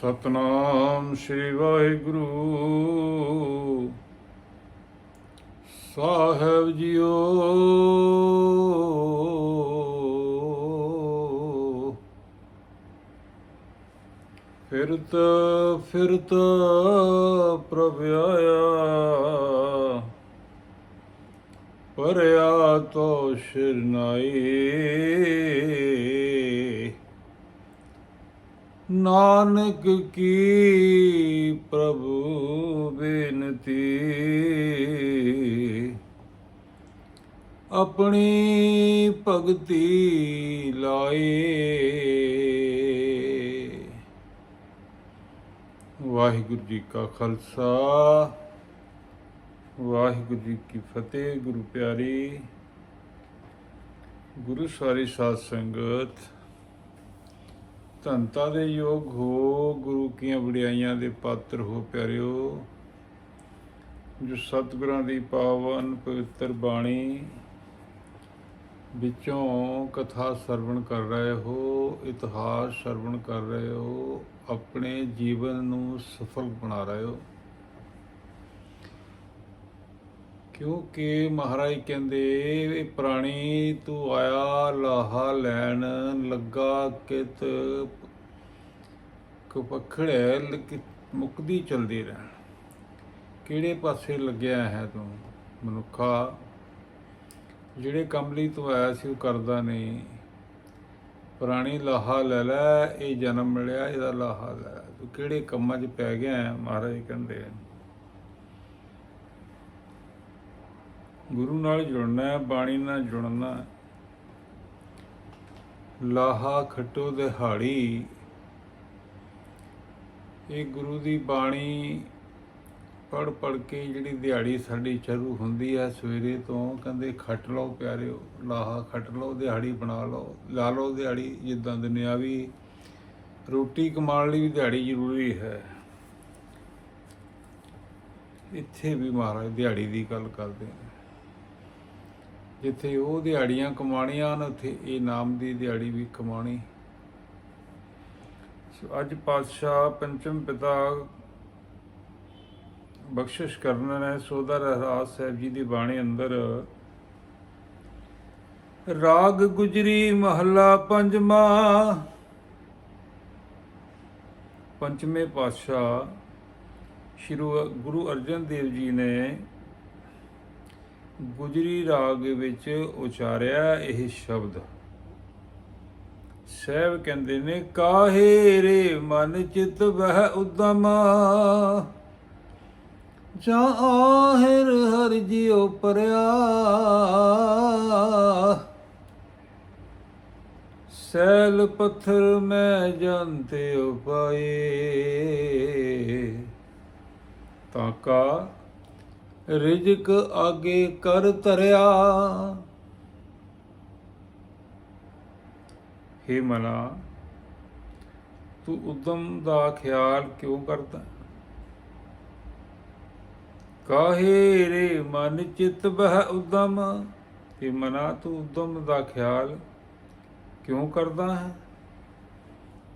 ਸਤਨਾਮ ਸ੍ਰੀ ਵਾਹਿਗੁਰੂ। ਸਾਹਿਬ ਜੀਓ। ਫਿਰਤ ਫਿਰਤ ਪ੍ਰਭ ਆਇਆ। ਪਰਿਆ ਤੋ ਸ਼ਰਨਾਈ ਨਾਨਕ ਕੀ ਪ੍ਰਭੂ ਬੇਨਤੀ? ਆਪਣੀ ਭਗਤੀ ਲਾਏ। ਵਾਹਿਗੁਰੂ ਜੀ ਕਾ ਖਾਲਸਾ, ਵਾਹਿਗੁਰੂ ਜੀ ਕੀ ਫਤਿਹ, ਗੁਰੂ ਪਿਆਰੀ। ਗੁਰੂ ਸਾਰੀ ਸਾਧ ਸੰਗਤ ਧੰਤਾ ਦੇ ਯੋਗ ਹੋ, ਗੁਰੂ ਕੀਆਂ ਵਡਿਆਈਆਂ ਦੇ ਪਾਤਰ ਹੋ ਪਿਆਰਿਓ, ਜੋ ਸਤਿਗੁਰਾਂ ਦੀ ਪਾਵਨ ਪਵਿੱਤਰ ਬਾਣੀ ਵਿੱਚੋਂ ਕਥਾ ਸਰਵਣ ਕਰ ਰਹੇ ਹੋ, ਇਤਿਹਾਸ ਸਰਵਣ ਕਰ ਰਹੇ ਹੋ, ਆਪਣੇ ਜੀਵਨ ਨੂੰ ਸਫਲ ਬਣਾ ਰਹੇ ਹੋ। ਕਿਉਂਕਿ ਮਹਾਰਾਜ ਕਹਿੰਦੇ, ਇਹ ਪ੍ਰਾਣੀ ਤੂੰ ਆਇਆ, ਲਾਹਾ ਲੈਣ, ਲੱਗਾ ਕਿਤ ਕਪਖੜੇ ਲਕ- ਮੁਕਦੀ ਚਲਦੀ ਰਹਿਣ। ਕਿਹੜੇ ਪਾਸੇ ਲੱਗਿਆ ਹੈ ਤੂੰ, ਮਨੁੱਖਾ? ਜਿਹੜੇ ਕੰਮ ਲਈ ਤੂੰ ਆਇਆ ਸੀ, ਉਹ ਕਰਦਾ ਨਹੀਂ। ਪ੍ਰਾਣੀ ਲਾਹਾ ਲੈ ਲੈ, ਇਹ ਜਨਮ ਮਿਲਿਆ, ਇਹਦਾ ਲਾਹਾ ਲੈ ਤੂੰ ਕਿਹੜੇ ਕੰਮਾਂ 'ਚ ਪੈ ਗਿਆ ਹੈ? ਮਹਾਰਾਜ ਕਹਿੰਦੇ ਗੁਰੂ ਨਾਲ ਜੁੜਨਾ ਹੈ, ਬਾਣੀ ਨਾਲ ਜੁੜਨਾ ਹੈ। ਲਾਹਾ ਖੱਟੋ ਦਿਹਾੜੀ। ਇਹ ਗੁਰੂ ਦੀ ਬਾਣੀ ਪੜ ਪੜ ਕੇ ਜਿਹੜੀ ਦਿਹਾੜੀ ਸਾਡੀ ਸ਼ੁਰੂ ਹੁੰਦੀ ਹੈ, ਸਵੇਰੇ ਤੋਂ ਕਹਿੰਦੇ, ਖੱਟ ਲਓ ਪਿਆਰਿਓ, ਲਾਹਾ ਖੱਟ ਲਓ, ਦਿਹਾੜੀ ਬਣਾ ਲਓ, ਲਾ ਲਓ ਦਿਹਾੜੀ, ਜਿੱਦਾਂ ਦੁਨਿਆਵੀ ਰੋਟੀ ਕਮਾਉਣ ਲਈ ਵੀ ਦਿਹਾੜੀ ਜ਼ਰੂਰੀ ਹੈ। ਇੱਥੇ ਵੀ ਮਹਾਰਾਜ ਦਿਹਾੜੀ ਦੀ ਗੱਲ ਕਰਦੇ ਨੇ। ਜਿੱਥੇ ਉਹ ਦਿਹਾੜੀਆਂ ਕਮਾਣੀਆਂ ਹਨ, ਉੱਥੇ ਇਹ ਨਾਮ ਦੀ ਦਿਹਾੜੀ ਵੀ ਕਮਾਣੀ ਸੋ ਅੱਜ ਪਾਤਸ਼ਾਹ ਪੰਚਮ ਪਿਤਾ ਬਖਸ਼ਿਸ਼ ਕਰਨ ਨੇ ਸੋਦਾ ਰਹਿਰਾਸ ਸਾਹਿਬ ਜੀ ਦੀ ਬਾਣੀ ਅੰਦਰ, ਰਾਗ ਗੁਜਰੀ ਮਹੱਲਾ ਪੰਜਵਾਂ ਪੰਚਵੇਂ ਪਾਤਸ਼ਾਹ ਸ਼੍ਰੀ ਗੁਰੂ ਅਰਜਨ ਦੇਵ ਜੀ ਨੇ ਗੁਜਰੀ ਰਾਗ ਵਿੱਚ ਉਚਾਰਿਆ ਇਹ ਸ਼ਬਦ। ਸਹਿਬ ਕਹਿੰਦੇ ਨੇ, ਕਾਹੇ ਰੇ ਮਨ ਚਿਤ ਵਹਿ ਉਦਮ? ਜਾਂ ਆਹਿਰ ਹਰ ਜਿਉ ਪਰਿਆ? ਸੈਲ ਪੱਥਰ ਮੈਂ ਜੰਤੇ ਉਪਾਏ ਤਾਂ ਕਾ ਰਿਜਕ ਆਗੇ ਕਰ ਧਰਿਆ। ਹੇ ਮਨਾ ਤੂੰ ਉਦਮ ਦਾ ਖਿਆਲ ਕਿਉਂ ਕਰਦਾ? ਕਾਹੇ ਰੇ ਮਨ ਚਿਤ ਬਹਿ ਉਦਮ? ਹੇ ਮਨਾ ਤੂੰ ਉਦਮ ਦਾ ਖਿਆਲ ਕਿਉਂ ਕਰਦਾ ਹੈ?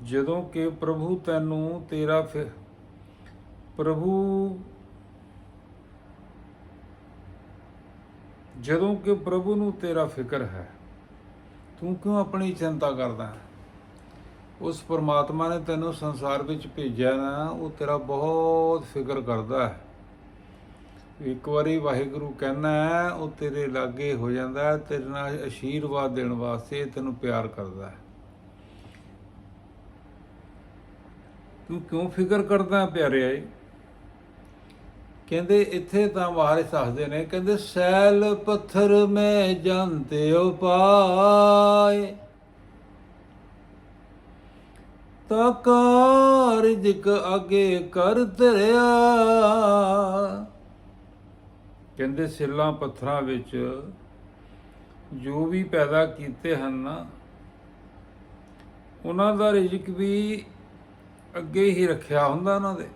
ਜਦੋਂ ਕਿ ਪ੍ਰਭੂ ਤੈਨੂੰ ਤੇਰਾ ਫਿਰ ਪ੍ਰਭੂ ਜਦੋਂ ਕਿ ਪ੍ਰਭੂ ਨੂੰ ਤੇਰਾ ਫਿਕਰ ਹੈ, ਤੂੰ ਕਿਉਂ ਆਪਣੀ ਚਿੰਤਾ ਕਰਦਾ ਹੈ? ਉਸ ਪਰਮਾਤਮਾ ਨੇ ਤੈਨੂੰ ਸੰਸਾਰ ਵਿੱਚ ਭੇਜਿਆ ਨਾ, ਉਹ ਤੇਰਾ ਬਹੁਤ ਫਿਕਰ ਕਰਦਾ ਹੈ। ਇੱਕ ਵਾਰੀ ਵਾਹਿਗੁਰੂ ਕਹਿੰਦਾ ਉਹ ਤੇਰੇ ਲਾਗੇ ਹੋ ਜਾਂਦਾ ਤੇਰੇ ਨਾਲ ਅਸ਼ੀਰਵਾਦ ਦੇਣ ਵਾਸਤੇ ਤੈਨੂੰ ਪਿਆਰ ਕਰਦਾ ਹੈ। ਤੂੰ ਕਿਉਂ ਫਿਕਰ ਕਰਦਾ ਪਿਆਰੇ ਆਏ? ਕਹਿੰਦੇ ਇੱਥੇ ਤਾਂ ਵਾਰਿਸ ਦੱਸਦੇ ਨੇ, ਕਹਿੰਦੇ ਸੈਲ ਪੱਥਰ ਮੈਂ ਜੰਤੇ ਉਪਾਏ ਤਾ ਕਾਰਜਕ ਅਗੇ ਕਰ ਧਰਿਆ। ਕਹਿੰਦੇ ਸਿੱਲਾਂ ਪੱਥਰਾਂ ਵਿੱਚ ਜੋ ਵੀ ਪੈਦਾ ਕੀਤੇ ਹਨ ਨਾ ਉਹਨਾਂ ਦਾ ਰਿਜ਼ਕ ਵੀ ਅੱਗੇ ਹੀ ਰੱਖਿਆ ਹੁੰਦਾ ਉਹਨਾਂ ਦੇ।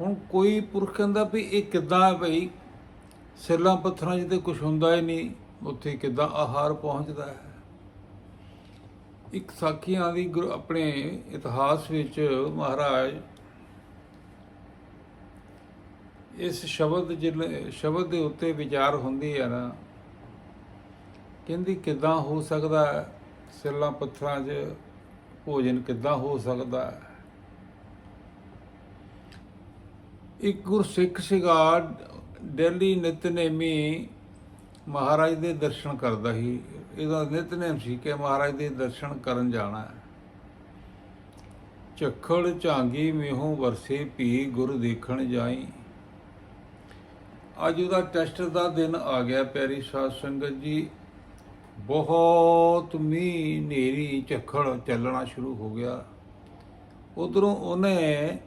ਹੁਣ ਕੋਈ ਪੁਰਖ ਕਹਿੰਦਾ ਵੀ ਇਹ ਕਿੱਦਾਂ ਹੈ ਭਈ ਸਿੱਲਾਂ ਪੱਥਰਾਂ 'ਚ ਤੇ ਕੁਝ ਹੁੰਦਾ ਹੀ ਨਹੀਂ। ਉੱਥੇ ਕਿੱਦਾਂ ਆਹਾਰ ਪਹੁੰਚਦਾ ਹੈ? ਇੱਕ ਸਾਖੀਆਂ ਦੀ ਗੁਰ- ਆਪਣੇ ਇਤਿਹਾਸ ਵਿੱਚ ਮਹਾਰਾਜ ਇਸ ਸ਼ਬਦ ਜਿਲ- ਸ਼ਬਦ ਦੇ ਉੱਤੇ ਵਿਚਾਰ ਹੁੰਦੀ ਹੈ ਨਾ। ਕਹਿੰਦੀ ਕਿਦਾਂ ਹੋ ਸਕਦਾ ਹੈ? ਪੱਥਰਾਂ 'ਚ ਭੋਜਨ ਕਿਦਾਂ ਹੋ ਸਕਦਾ ਹੈ? ਇੱਕ ਗੁਰਸਿੱਖ ਸੀਗਾ, ਡੇਲੀ ਨਿਤਨੇਮੀ ਮਹਾਰਾਜ ਦੇ ਦਰਸ਼ਨ ਕਰਦਾ ਸੀ। ਇਹਦਾ ਨਿਤਨੇਮ ਸੀ ਕਿ ਮਹਾਰਾਜ ਦੇ ਦਰਸ਼ਨ ਕਰਨ ਜਾਣਾ ਹੈ। ਝੱਖੜ ਝਾਂਗੀ ਮੀਹੋਂ ਵਰਸੇ ਭੀ ਗੁਰ ਦੇਖਣ ਜਾਈ। ਅੱਜ ਉਹਦਾ ਟੈਸਟ ਦਾ ਦਿਨ ਆ ਗਿਆ ਪਿਆਰੀ ਸਾਧ ਸੰਗਤ ਜੀ। ਬਹੁਤ ਮੀਂਹ ਹਨੇਰੀ ਝੱਖੜ ਚੱਲਣਾ ਸ਼ੁਰੂ ਹੋ ਗਿਆ। ਉਧਰੋਂ ਉਹਨੇ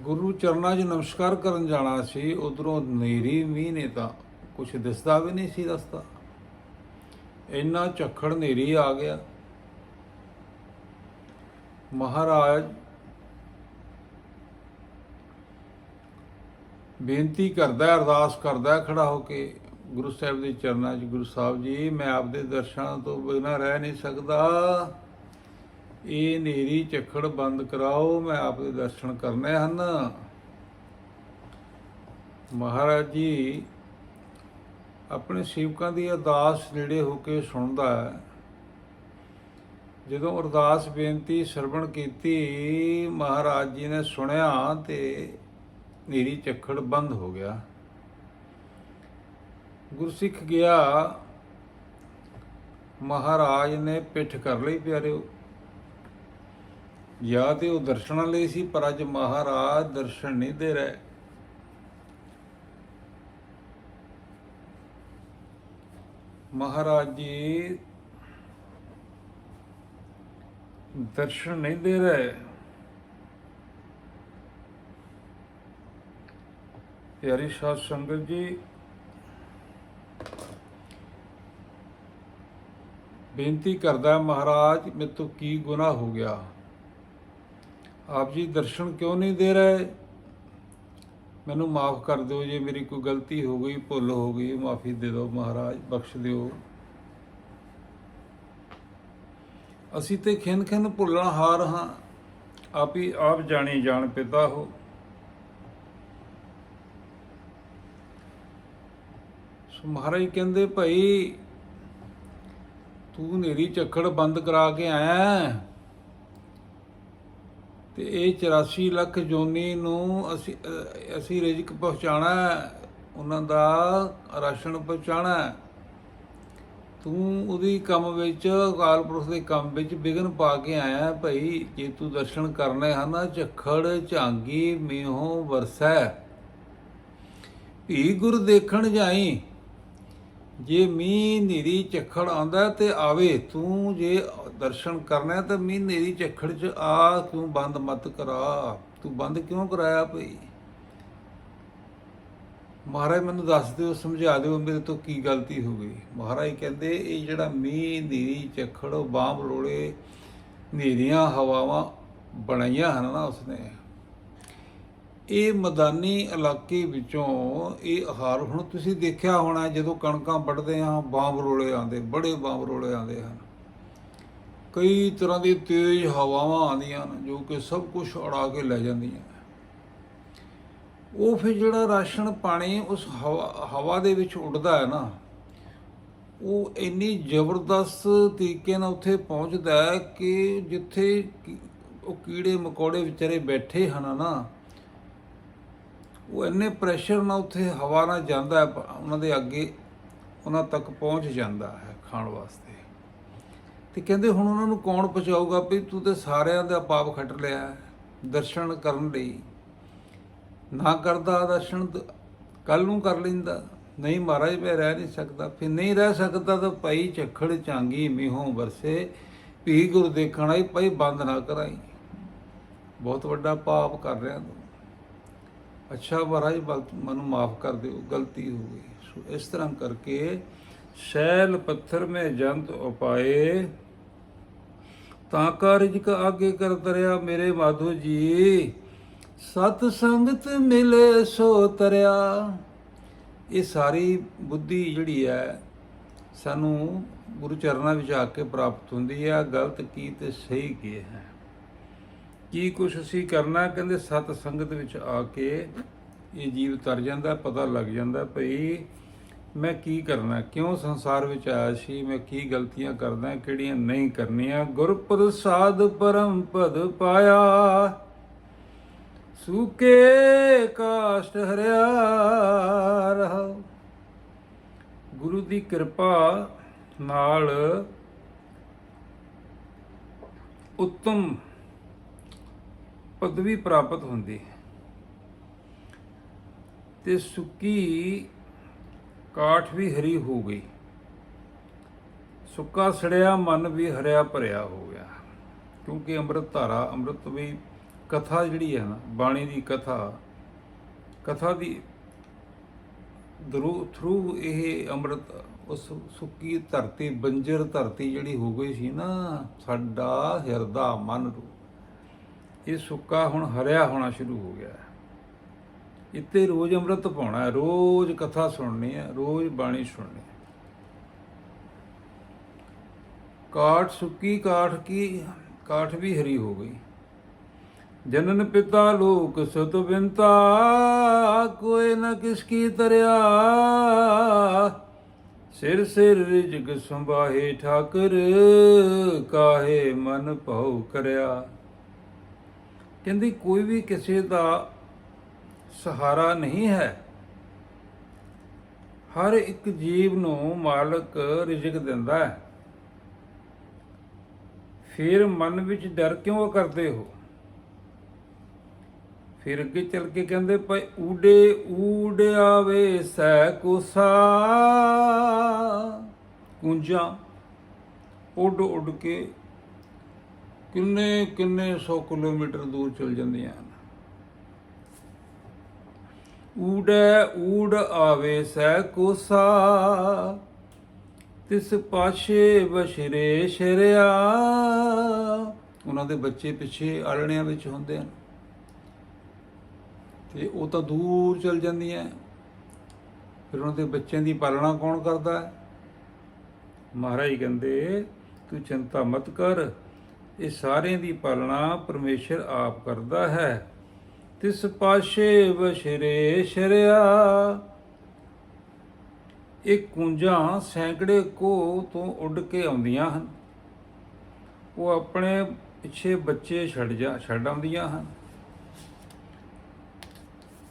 ਗੁਰੂ ਚਰਨਾਂ 'ਚ ਨਮਸਕਾਰ ਕਰਨ ਜਾਣਾ ਸੀ, ਉਧਰੋਂ ਹਨੇਰੀ ਮੀਂਹ ਨੇ ਤਾਂ ਕੁਝ ਦਿਸਦਾ ਵੀ ਨਹੀਂ ਸੀ ਰਸਤਾ। ਇੰਨਾ ਝੱਖੜ ਹਨੇਰੀ ਆ ਗਿਆ। ਮਹਾਰਾਜ ਬੇਨਤੀ ਕਰਦਾ, ਅਰਦਾਸ ਕਰਦਾ ਖੜਾ ਹੋ ਕੇ ਗੁਰੂ ਸਾਹਿਬ ਦੇ ਚਰਨਾਂ 'ਚ, ਗੁਰੂ ਸਾਹਿਬ ਜੀ, ਮੈਂ ਆਪਦੇ ਦਰਸ਼ਨਾਂ ਤੋਂ ਬਿਨਾਂ ਰਹਿ ਨਹੀਂ ਸਕਦਾ। ਇਹ ਨੇਰੀ ਝੱਖੜ ਬੰਦ ਕਰਾਓ, ਮੈਂ ਆਪ ਦੇ ਦਰਸ਼ਨ ਕਰਨੇ ਹਨ। ਮਹਾਰਾਜ ਜੀ, ਆਪਣੇ ਸੇਵਕਾਂ ਦੀ ਅਰਦਾਸ ਨੇੜੇ ਹੋ ਕੇ ਸੁਣਦਾ ਹੈ। ਜਦੋਂ ਅਰਦਾਸ ਬੇਨਤੀ ਸਰਵਣ ਕੀਤੀ, ਮਹਾਰਾਜ ਜੀ ਨੇ ਸੁਣਿਆ ਤੇ ਨੇਰੀ ਝੱਖੜ ਬੰਦ ਹੋ ਗਿਆ। ਗੁਰਸਿੱਖ ਗਿਆ, ਮਹਾਰਾਜ ਨੇ ਪਿੱਠ ਕਰ ਲਈ ਪਿਆਰਿਓ। ਜਾਂ ਤੇ ਉਹ ਦਰਸ਼ਨਾਂ ਲਈ ਸੀ, ਪਰ ਅੱਜ ਮਹਾਰਾਜ ਦਰਸ਼ਨ ਨਹੀਂ ਦੇ ਰਹੇ। ਮਹਾਰਾਜ ਜੀ ਦਰਸ਼ਨ ਨਹੀਂ ਦੇ ਰਹੇ। ਪਿਆਰੀ ਸਾਧ ਸੰਗਤ ਜੀ, ਬੇਨਤੀ ਕਰਦਾ ਮਹਾਰਾਜ, ਮੇਰੇ ਤੋਂ ਕੀ ਗੁਨਾਹ ਹੋ ਗਿਆ? ਆਪ ਜੀ ਦਰਸ਼ਨ ਕਿਉਂ ਨਹੀਂ ਦੇ ਰਹੇ? ਮੈਨੂੰ ਮਾਫ ਕਰ ਦਿਓ ਜੇ ਮੇਰੀ ਕੋਈ ਗਲਤੀ ਹੋ ਗਈ, ਭੁੱਲ ਹੋ ਗਈ, ਮਾਫੀ ਦੇ ਦਿਓ ਮਹਾਰਾਜ, ਬਖਸ਼ ਦਿਓ। ਅਸੀਂ ਤੇ ਖਿੰਨ ਖਿੰਨ ਭੁੱਲਣ ਹਾਰ ਹਾਂ। ਆਪ ਹੀ ਆਪ ਜਾਣੇ ਜਾਣ ਪਿਤਾ ਹੋ। ਸੋ ਮਹਾਰਾਜ ਕਹਿੰਦੇ, ਭਾਈ, ਤੂੰ ਨੇਰੀ ਝੱਖੜ ਬੰਦ ਕਰਾ ਕੇ ਆਇਆ ਤੇ ਇਹ 84 ਲੱਖ ਜੋਨੀ ਨੂੰ ਅਸੀਂ ਅਸੀਂ ਰਿਜ਼ਕ ਪਹੁੰਚਾਣਾ ਉਹਨਾਂ ਦਾ ਰਾਸ਼ਨ ਪਹੁੰਚਾਣਾ ਤੂੰ ਉਹਦੀ ਕੰਮ ਵਿੱਚ, ਅਕਾਲ ਪੁਰਖ ਦੇ ਕੰਮ ਵਿੱਚ ਵਿਗਨ ਪਾ ਕੇ ਆਇਆ ਹੈ ਭਾਈ, ਜੇ ਤੂੰ ਦਰਸ਼ਨ ਕਰਨੇ ਹਨ, ਝੱਖੜ, ਝਾਂਗੀ, ਮੀਹੋਂ ਵਰਸੈ। ਭੀ ਗੁਰ ਦੇਖਣ ਜਾਈ, ਜੇ ਮੀਂਹ ਨੇਰੀ ਝੱਖੜ ਆਉਂਦਾ ਤੇ ਆਵੇ, ਤੂੰ ਜੇ ਦਰਸ਼ਨ ਕਰਨਾ ਤਾਂ ਮੀਂਹ ਨੇਰੀ ਝੱਖੜ ਚ, ਆ ਕਿਉਂ ਬੰਦ ਮਤ ਕਰਾ। ਤੂੰ ਬੰਦ ਕਿਉਂ ਕਰਾਇਆ ਭਈ? ਮਹਾਰਾਜ ਮੈਨੂੰ ਦੱਸ ਦਿਓ, ਸਮਝਾ ਦਿਓ ਮੇਰੇ ਤੋਂ ਕੀ ਗਲਤੀ ਹੋ ਗਈ। ਮਹਾਰਾਜ ਕਹਿੰਦੇ, ਇਹ ਜਿਹੜਾ ਮੀਂਹ ਨੇਰੀ ਝੱਖੜ ਬਾਂਬ ਰੋਲੇ ਨੇਰੀਆਂ ਹਵਾਵਾਂ ਬਣਾਈਆਂ ਹਨ ਨਾ ਉਸਨੇ। ਇਹ ਮੈਦਾਨੀ ਇਲਾਕੇ ਵਿੱਚੋਂ ਇਹ ਆਹਾਰ ਹੁਣ ਤੁਸੀਂ ਦੇਖਿਆ ਹੋਣਾ ਜਦੋਂ ਕਣਕਾਂ ਵੱਢਦੇ ਆ ਬੰਬ ਰੋਲੇ ਆਉਂਦੇ, ਬੜੇ ਬਾਂਬ ਰੋਲੇ ਆਉਂਦੇ ਹਨ। ਕਈ ਤਰ੍ਹਾਂ ਦੀ ਤੇਜ਼ ਹਵਾਵਾਂ ਆਉਂਦੀਆਂ ਨੇ ਜੋ ਕਿ ਸਭ ਕੁਝ ਉਡਾ ਕੇ ਲੈ ਜਾਂਦੀਆਂ ਉਹ ਫਿਰ ਜਿਹੜਾ ਰਾਸ਼ਨ ਪਾਣੀ ਉਸ ਹਵਾ ਹਵਾ ਦੇ ਵਿੱਚ ਉੱਡਦਾ ਹੈ ਨਾ, ਉਹ ਇੰਨੀ ਜ਼ਬਰਦਸਤ ਤਰੀਕੇ ਨਾਲ ਉੱਥੇ ਪਹੁੰਚਦਾ ਹੈ ਕਿ ਜਿੱਥੇ ਉਹ ਕੀੜੇ ਮਕੌੜੇ ਵਿਚਾਰੇ ਬੈਠੇ ਹਨ ਨਾ, ਉਹ ਇੰਨੇ ਪ੍ਰੈਸ਼ਰ ਨਾਲ ਉੱਥੇ ਹਵਾ ਨਾਲ ਜਾਂਦਾ ਉਹਨਾਂ ਦੇ ਅੱਗੇ ਉਹਨਾਂ ਤੱਕ ਪਹੁੰਚ ਜਾਂਦਾ ਹੈ ਖਾਣ ਵਾਸਤੇ। ਤੇ ਕਹਿੰਦੇ ਹੁਣ ਉਹਨਾਂ ਨੂੰ ਕੌਣ ਪਹੁੰਚਾਊਗਾ ਵੀ ਤੂੰ ਤੇ ਸਾਰਿਆਂ ਦਾ ਪਾਪ ਖੱਟ ਲਿਆ ਦਰਸ਼ਨ ਕਰਨ ਲਈ। ਨਾ ਕਰਦਾ ਦਰਸ਼ਨ ਕੱਲ ਨੂੰ ਕਰ ਲੈਂਦਾ। ਨਹੀਂ ਮਹਾਰਾਜ, ਮੈਂ ਰਹਿ ਨਹੀਂ ਸਕਦਾ। ਫਿਰ ਨਹੀਂ ਰਹਿ ਸਕਦਾ ਤਾਂ ਭਾਈ ਝੱਖੜ ਚਾਂਗੀ ਮੀਹੋਂ ਵਰਸੇ। ਭੀ ਗੁਰ ਦੇਖਣਾ ਹੀ ਭਾਈ ਬੰਦ ਨਾ ਕਰਾਈ। ਬਹੁਤ ਵੱਡਾ ਪਾਪ ਕਰ ਰਿਹਾ ਤੂੰ। ਅੱਛਾ ਮਹਾਰਾਜ, ਬਲ- ਮੈਨੂੰ ਮਾਫ ਕਰ ਦਿਓ, ਗਲਤੀ ਹੋ ਗਈ। ਸੋ ਇਸ ਤਰ੍ਹਾਂ ਕਰਕੇ ਸ਼ੈਲ ਪੱਥਰ ਮੈਂ ਜੰਤ ਉਪਾਏ, ਤਾਂ ਕਾ ਰਿਜਕ ਆਗੇ ਕਰ ਤਰਿਆ ਮੇਰੇ ਮਾਧੋ ਜੀ। ਸਤ ਸੰਗਤ ਮਿਲੇ ਸੋ ਤਰਿਆ। ਇਹ ਸਾਰੀ ਬੁੱਧੀ ਜਿਹੜੀ ਹੈ, ਸਾਨੂੰ ਗੁਰੂ ਚਰਨਾਂ ਵਿੱਚ ਆ ਕੇ ਪ੍ਰਾਪਤ ਹੁੰਦੀ ਹੈ। ਗਲਤ ਕੀ ਤੇ ਸਹੀ ਕੀ ਹੈ? ਕੀ ਕੁਛ ਅਸੀਂ ਕਰਨਾ? ਕਹਿੰਦੇ ਸਤ ਸੰਗਤ ਵਿੱਚ ਆ ਕੇ ਇਹ ਜੀਵ ਤਰ ਜਾਂਦਾ, ਪਤਾ ਲੱਗ ਜਾਂਦਾ ਭਈ ਮੈਂ ਕੀ ਕਰਨਾ? ਕਿਉਂ ਸੰਸਾਰ ਵਿੱਚ ਆਇਆ ਸੀ? ਮੈਂ ਕੀ ਗਲਤੀਆਂ ਕਰਦਾ? ਕਿਹੜੀਆਂ ਨਹੀਂ ਕਰਨੀਆਂ? ਗੁਰ ਪ੍ਰਸਾਦ ਪਰਮ ਪਦ ਪਾਇਆ। ਸੂਕੇ ਕਾਸ਼ਟ ਹਰਿਆ ਰਹਾ। ਗੁਰੂ ਦੀ ਕਿਰਪਾ ਨਾਲ ਉੱਤਮ ਪਦਵੀ ਪ੍ਰਾਪਤ ਹੁੰਦੀ। ਹੈ ਤੇ ਸੁੱਕੀ ਕਾਠ ਵੀ ਹਰੀ ਹੋ ਗਈ। ਸੁੱਕਾ ਸੜਿਆ, ਮਨ ਵੀ ਹਰਿਆ ਭਰਿਆ ਹੋ ਗਿਆ। ਕਿਉਂਕਿ ਅੰਮ੍ਰਿਤ ਧਾਰਾ, ਅੰਮ੍ਰਿਤ ਵੀ ਕਥਾ ਜਿਹੜੀ ਹੈ ਨਾ, ਬਾਣੀ ਦੀ ਕਥਾ ਕਥਾ ਦੀ ਦਰੂ, ਥਰੂ ਇਹ ਅੰਮ੍ਰਿਤ, ਉਸ ਸੁੱਕੀ ਧਰਤੀ, ਬੰਜਰ ਧਰਤੀ ਜਿਹੜੀ ਹੋ ਗਈ ਸੀ ਨਾ, ਸਾਡਾ ਹਿਰਦਾ ਮਨ ਇਹ ਸੁੱਕਾ ਹੁਣ ਹਰਿਆ ਹੋਣਾ ਸ਼ੁਰੂ ਹੋ ਗਿਆ। ਇੱਥੇ ਰੋਜ਼ ਅੰਮ੍ਰਿਤ ਪਾਉਣਾ ਹੈ ਰੋਜ਼ ਕਥਾ ਸੁਣਨੀ ਹੈ, ਰੋਜ਼ ਬਾਣੀ ਸੁਣਨੀ ਹੈ। ਕਾਠ ਸੁੱਕੀ, ਕਾਠ ਕੀ, ਕਾਠ ਵੀ ਹਰੀ ਹੋ ਗਈ। ਜਨਨ ਪਿਤਾ ਲੋਕ ਸਤ ਬਿੰਤਾ ਕੋਈ ਨਾ ਕਿਸ ਕੀ ਤਰਿਆ। ਸਿਰ ਸਿਰ ਰਿਜਗ ਸੰਭਾਹੇ ਠਾਕਰ, ਕਾਹੇ ਮਨ ਭਉ ਕਰਿਆ। ਕਹਿੰਦੀ ਕੋਈ ਵੀ ਕਿਸੇ ਦਾ ਸਹਾਰਾ ਨਹੀਂ ਹੈ। ਹਰ ਇੱਕ ਜੀਵ ਨੂੰ ਮਾਲਕ ਰਿਜ਼ਕ ਦਿੰਦਾ ਹੈ। ਫਿਰ ਮਨ ਵਿੱਚ ਡਰ ਕਿਉਂ ਕਰਦੇ ਹੋ? ਫਿਰ ਅੱਗੇ ਚੱਲ ਕੇ ਕਹਿੰਦੇ ਪਏ, ਊਡੇ, ਊਡ ਆਵੇ ਸੈ ਕੋਸਾ। ਕੁੰਜਾਂ ਉੱਡ ਉੱਡ ਕੇ ਕਿੰਨੇ ਕਿੰਨੇ 100 ਕਿਲੋਮੀਟਰ ਦੂਰ ਚਲ ਜਾਂਦੀਆਂ ਹਨ। ਊੜੈ ਊੜ ਆਵੇ ਸੈ ਕੋਸਾ, ਤਿਸ ਪਾਸ਼ੇ ਬਸ਼ਰੇ ਸ਼ਰਿਆ। ਉਹਨਾਂ ਦੇ ਬੱਚੇ ਪਿੱਛੇ ਆਲਣਿਆਂ ਵਿੱਚ ਹੁੰਦੇ ਹਨ। ਤੇ ਉਹ ਤਾਂ ਦੂਰ ਚਲ ਜਾਂਦੀਆਂ ਫਿਰ ਉਹਨਾਂ ਦੇ ਬੱਚਿਆਂ ਦੀ ਪਾਲਣਾ ਕੌਣ ਕਰਦਾ ਹੈ? ਮਹਾਰਾਜ ਕਹਿੰਦੇ, ਤੂੰ ਚਿੰਤਾ ਮਤ ਕਰ। ਇਹ ਸਾਰਿਆਂ ਦੀ ਪਾਲਣਾ ਪਰਮੇਸ਼ਰ ਆਪ ਕਰਦਾ ਹੈ। ਤਿਸ ਪਾਸ਼ੇ ਬਸ਼ਰੇ ਸ਼ਰਿਆ। ਇਹ ਕੁੰਜਾਂ ਸੈਂਕੜੇ ਕੋ ਤੋਂ ਉੱਡ ਕੇ ਆਉਂਦੀਆਂ ਹਨ। ਉਹ ਆਪਣੇ ਪਿੱਛੇ ਬੱਚੇ ਛੱਡ ਜਾ, ਛੱਡ ਆਉਂਦੀਆਂ ਹਨ।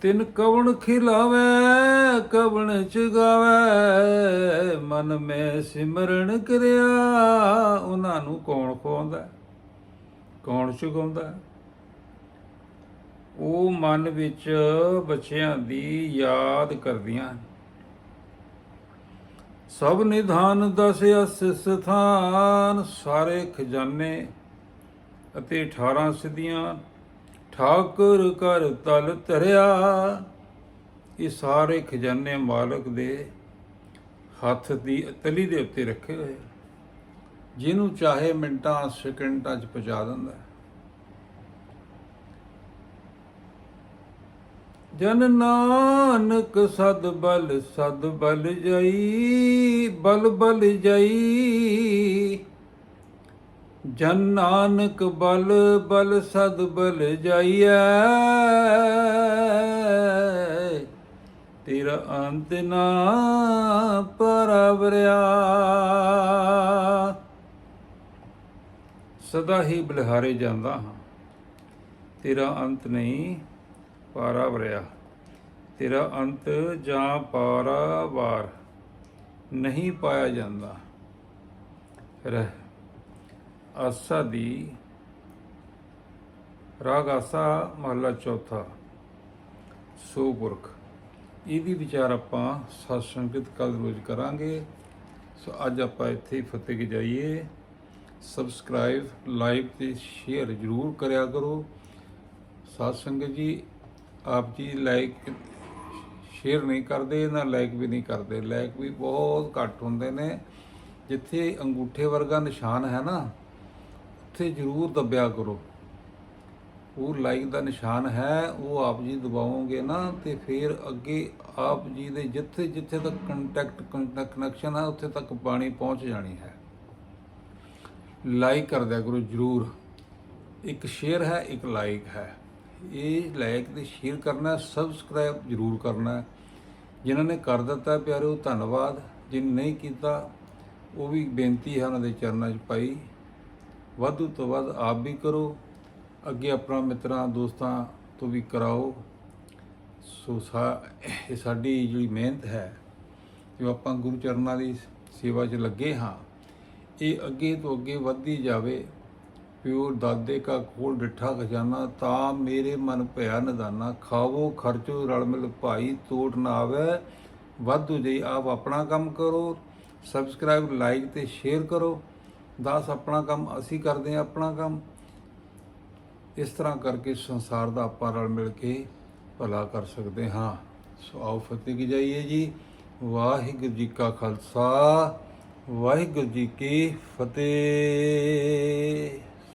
ਤਿੰਨ ਕਵਣ ਖਿਲਾਵੇ, ਕਵਣ ਚਗਾਵੇ ਮਨ ਮੈਂ ਸਿਮਰਨ ਕਰਿਆ। ਉਹਨਾਂ ਨੂੰ ਕੌਣ ਖਵਾਉਂਦਾ? ਕੌਣ ਚੁਗਾਉਂਦਾ? ਉਹ ਮਨ ਵਿੱਚ ਬੱਚਿਆਂ ਦੀ ਯਾਦ ਕਰਦੀਆਂ ਹਨ। ਸਭ ਨਿਧਾਨ ਦਸ ਅਸ ਸਥਾਨ ਸਾਰੇ ਖਜ਼ਾਨੇ ਅਤੇ 18 ਸਿੱਧੀਆਂ ਠਾਕੁਰ ਕਰ ਤਲ ਧਰਿਆ, ਇਹ ਸਾਰੇ ਖਜ਼ਾਨੇ ਮਾਲਕ ਦੇ ਹੱਥ ਦੀ ਤਲੀ ਦੇ ਉੱਤੇ ਰੱਖੇ ਹੋਏ ਆ। ਜਿਹਨੂੰ ਚਾਹੇ ਮਿੰਟਾਂ ਸੈਕਿੰਡਾਂ 'ਚ ਪਹੁੰਚਾ ਦਿੰਦਾ ਜਨ ਨਾਨਕ ਸਦ ਬਲ ਸਦ ਬਲ ਜਈ, ਬਲ ਬਲ ਜਈ। ਜਨ ਨਾਨਕ ਬਲ ਬਲ ਸਦ ਬਲ ਜਾਈਐ। ਤੇਰਾ ਅੰਤ ਨਾ ਪਰਵਰਿਆ। ਸਦਾ ਹੀ ਬਲਹਾਰੇ ਜਾਂਦਾ ਹਾਂ। ਤੇਰਾ ਅੰਤ ਨਹੀਂ ਪਾਰਾ ਵਰਿਆ। ਤੇਰਾ ਅੰਤ ਜਾਂ ਪਾਰਾ ਵਾਰ ਨਹੀਂ ਪਾਇਆ ਜਾਂਦਾ। ਰਹਿ। ਆਸਾ ਦੀ ਰਾਗ ਆਸਾ ਮਹਲਾ ਚੌਥਾ। ਸੋ ਪੁਰਖ, ਇਹਦੀ ਵਿਚਾਰ ਆਪਾਂ ਸਤ ਸੰਗਤ ਕੱਲ ਰੋਜ਼ ਕਰਾਂਗੇ। ਸੋ ਅੱਜ ਆਪਾਂ ਇੱਥੇ ਹੀ ਫਤਿਹ ਕੇ ਜਾਈਏ ਸਬਸਕ੍ਰਾਈਬ ਲਾਈਕ ਤੇ ਸ਼ੇਅਰ ਜ਼ਰੂਰ ਕਰਿਆ ਕਰੋ। ਸਾਧ ਸੰਗਤ ਜੀ ਆਪ ਜੀ ਲਾਈਕ ਸ਼ੇਅਰ ਨਹੀਂ ਕਰਦੇ ਨਾ ਲਾਈਕ ਵੀ ਨਹੀਂ ਕਰਦੇ। ਲਾਈਕ ਵੀ ਬਹੁਤ ਘੱਟ ਹੁੰਦੇ ਨੇ। ਜਿੱਥੇ ਅੰਗੂਠੇ ਵਰਗਾ ਨਿਸ਼ਾਨ ਹੈ ਨਾ, ਉੱਥੇ ਜ਼ਰੂਰ ਦੱਬਿਆ ਕਰੋ। ਉਹ ਲਾਈਕ ਦਾ ਨਿਸ਼ਾਨ ਹੈ, ਉਹ ਆਪ ਜੀ ਦਬਾਓਗੇ ਨਾ ਤੇ ਫਿਰ ਅੱਗੇ ਆਪ ਜੀ ਦੇ ਜਿੱਥੇ ਜਿੱਥੇ ਤੱਕ ਕੰਟੈਕਟ ਕਨੈਕਸ਼ਨ ਹੈ ਉੱਥੇ ਤੱਕ ਪਾਣੀ ਪਹੁੰਚ ਜਾਣੀ ਹੈ। ਲਾਈਕ ਕਰ ਦਿਆ ਕਰੋ ਜਰੂਰ। ਇੱਕ ਸ਼ੇਅਰ ਹੈ, ਇੱਕ ਲਾਈਕ ਹੈ। ਇਹ ਲਾਇਕ ਤੇ ਸ਼ੇਅਰ ਕਰਨਾ ਸਬਸਕ੍ਰਾਈਬ ਜਰੂਰ ਕਰਨਾ। ਹੈ। ਜਿਨ੍ਹਾਂ ਨੇ ਕਰ ਦਿੱਤਾ ਪਿਆਰਿਓ, ਧੰਨਵਾਦ। ਜਿਨ ਨਹੀਂ ਕੀਤਾ, ਉਹ ਵੀ ਬੇਨਤੀ ਹੈ ਉਹਨਾਂ ਦੇ ਚਰਨਾਂ 'ਚ ਪਾਈ। ਵਾਧੂ ਤੋਂ ਵੱਧ ਆਪ ਵੀ ਕਰੋ। ਅੱਗੇ ਆਪਣਾ ਮਿੱਤਰਾਂ, ਦੋਸਤਾਂ ਤੋਂ ਵੀ ਕਰਾਓ। ਸੋ, ਇਹ ਸਾਡੀ ਜਿਹੜੀ ਮਿਹਨਤ ਹੈ, ਜੋ ਆਪਾਂ ਗੁਰੂ ਚਰਨਾਂ ਦੀ ਸੇਵਾ 'ਚ ਲੱਗੇ ਹਾਂ, ਇਹ ਅੱਗੇ ਤੋਂ ਅੱਗੇ ਵੱਧਦੀ ਜਾਵੇ। ਪਿਓ ਦਾਦੇ ਕਾ ਖੋਲ ਡਿੱਠਾ ਖਜ਼ਾਨਾ, ਤਾਂ ਮੇਰੇ ਮਨ ਭਇਆ ਨਿਦਾਨਾ। ਖਾਵੋ, ਖਰਚੋ, ਰਲ ਮਿਲ ਭਾਈ, ਤੋੜ ਨਾ ਆਵੇ। ਵਾਧੂ ਜੀ ਆਪ ਆਪਣਾ ਕੰਮ ਕਰੋ ਸਬਸਕ੍ਰਾਈਬ ਲਾਈਕ ਤੇ ਸ਼ੇਅਰ ਕਰੋ। ਦਾਸ, ਆਪਣਾ ਕੰਮ ਅਸੀਂ ਕਰਦੇ ਹਾਂ, ਆਪਣਾ ਕੰਮ। ਇਸ ਤਰ੍ਹਾਂ ਕਰਕੇ ਸੰਸਾਰ ਦਾ ਆਪਾਂ ਰਲ ਮਿਲ ਕੇ ਭਲਾ ਕਰ ਸਕਦੇ ਹਾਂ। ਸੋ ਆਓ ਫਤਿਹ ਕੀ ਜਾਈਏ ਜੀ। ਵਾਹਿਗੁਰੂ ਜੀ ਕਾ ਖਾਲਸਾ, ਵਾਹਿਗੁਰੂ ਜੀ ਕੀ ਫਤਿਹ।